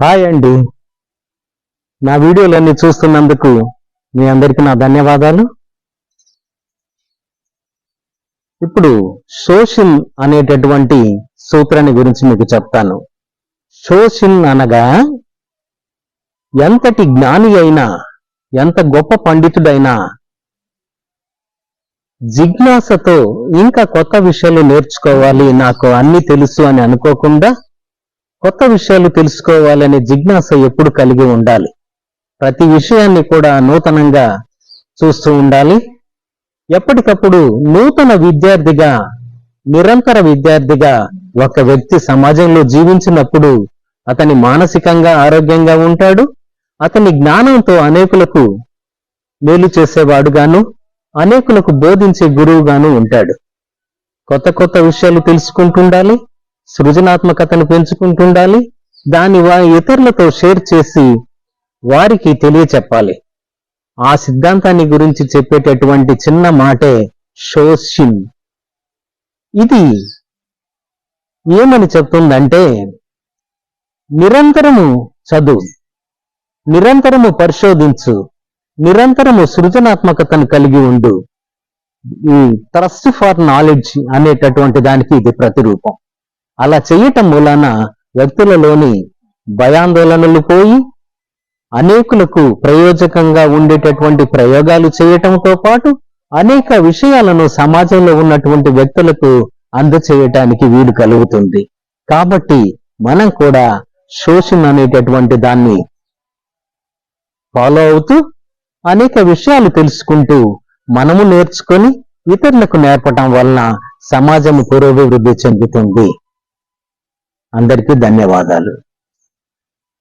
Hi అండి. నా వీడియోలన్నీ చూస్తున్నందుకు మీ అందరికీ నా ధన్యవాదాలు. ఇప్పుడు షోషిన్ అనేటటువంటి సూత్రాన్ని గురించి మీకు చెప్తాను. షోషిన్ అనగా ఎంతటి జ్ఞాని అయినా ఎంత గొప్ప పండితుడైనా జిజ్ఞాసతో ఇంకా కొత్త విషయాలు నేర్చుకోవాలి నాకు అన్ని తెలుసు అని అనుకోకుండా కొత్త విషయాలు తెలుసుకోవాలనే జిజ్ఞాస ఎప్పుడు కలిగి ఉండాలి. ప్రతి విషయాన్ని కూడా నూతనంగా చూస్తూ ఉండాలి. ఎప్పటికప్పుడు నూతన విద్యార్థిగా నిరంతర విద్యార్థిగా ఒక వ్యక్తి సమాజంలో జీవించినప్పుడు అతని మానసికంగా ఆరోగ్యంగా ఉంటాడు. అతని జ్ఞానంతో అనేకులకు మేలు చేసేవాడుగాను అనేకులకు బోధించే గురువుగాను ఉంటాడు. కొత్త కొత్త విషయాలు తెలుసుకుంటుండాలి. సృజనాత్మకతను పెంచుకుంటుండాలి దాన్ని వారి ఇతరులతో షేర్ చేసి వారికి తెలియచెప్పాలి. ఆ సిద్ధాంతాన్ని గురించి చెప్పేటటువంటి చిన్న మాటే షోషిన్. ఇది ఏమని చెప్తుందంటే నిరంతరము చదువు నిరంతరము పరిశోధించు నిరంతరము సృజనాత్మకతను కలిగి ఉండు. ఈ ట్రస్ట్ ఫర్ నాలెడ్జ్ అనేటటువంటి దానికి ఇది ప్రతిరూపం. అలా చేయటం మూలాన వ్యక్తులలోని భయాందోళనలు పోయి అనేకులకు ప్రయోజకంగా ఉండేటటువంటి ప్రయోగాలు చేయటంతో పాటు అనేక విషయాలను సమాజంలో ఉన్నటువంటి వ్యక్తులకు అందచేయటానికి వీలు కలుగుతుంది. కాబట్టి మనం కూడా శోషణ అనేటటువంటి దాన్ని ఫాలో అవుతూ అనేక విషయాలు తెలుసుకుంటూ మనము నేర్చుకొని ఇతరులకు నేర్పటం వలన సమాజం పురోభివృద్ధి చెందుతుంది. అందరికీ ధన్యవాదాలు.